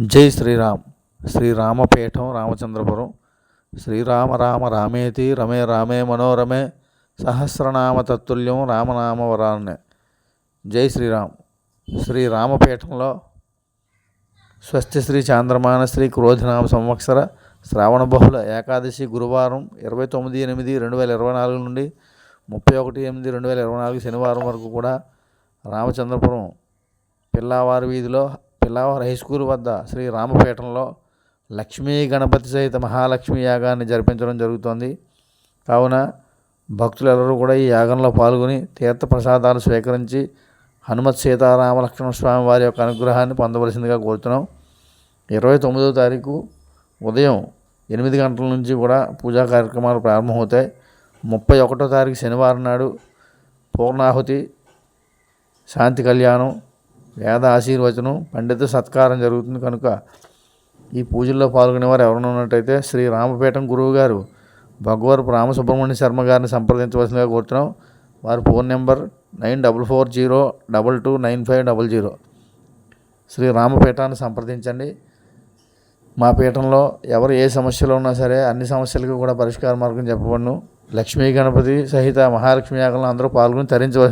జై శ్రీరామ్. శ్రీరామపీఠం రామచంద్రపురం. శ్రీరామ రామ రామేతి రమే రామే మనోరమే సహస్రనామ తత్తుల్యం రామనామ వరాన్నే. జై శ్రీరామ్. శ్రీ రామపీఠంలో స్వస్తి శ్రీ చాంద్రమాన శ్రీ క్రోధనామ సంవత్సర శ్రావణ బహుళ ఏకాదశి గురువారం ఇరవై తొమ్మిది ఎనిమిది రెండు వేల ఇరవై నాలుగు నుండి ముప్పై ఒకటి ఎనిమిది రెండు వేల ఇరవై నాలుగు శనివారం వరకు కూడా రామచంద్రపురం పిల్లవారి వీధిలో పిల్లవారి హై స్కూల్ వద్ద శ్రీ రామపీఠంలో లక్ష్మీ గణపతి సహిత మహాలక్ష్మి యాగాన్ని జరిపించడం జరుగుతోంది. కావున భక్తులెల్లరూ కూడా ఈ యాగంలో పాల్గొని తీర్థ ప్రసాదాలు స్వీకరించి హనుమత్ సీతారామ లక్ష్మణ స్వామి వారి యొక్క అనుగ్రహాన్ని పొందవలసిందిగా కోరుతున్నాం. ఇరవై తొమ్మిదో తారీఖు ఉదయం ఎనిమిది గంటల నుంచి కూడా పూజా కార్యక్రమాలు ప్రారంభమవుతాయి. ముప్పై ఒకటో తారీఖు శనివారం నాడు పూర్ణాహుతి శాంతి కళ్యాణం వేద ఆశీర్వచనం పండిత సత్కారం జరుగుతుంది కనుక ఈ పూజల్లో పాల్గొనేవారు ఎవరైనా ఉన్నట్టయితే శ్రీ రామపీఠం గురువు గారు భగవరపు రామసుబ్రహ్మణ్య శర్మ గారిని సంప్రదించవలసిందిగా కోరుతున్నాం. వారి phone number nine double four zero double two nine five double zero. Shri రామపీఠాన్ని సంప్రదించండి. మా పీఠంలో ఎవరు ఏ సమస్యలు ఉన్నా సరే అన్ని సమస్యలకు కూడా పరిష్కార మార్గం చెప్పబడును. లక్ష్మీ గణపతి సహిత మహాలక్ష్మి యాగంలో అందరూ పాల్గొని తరించవచ్చు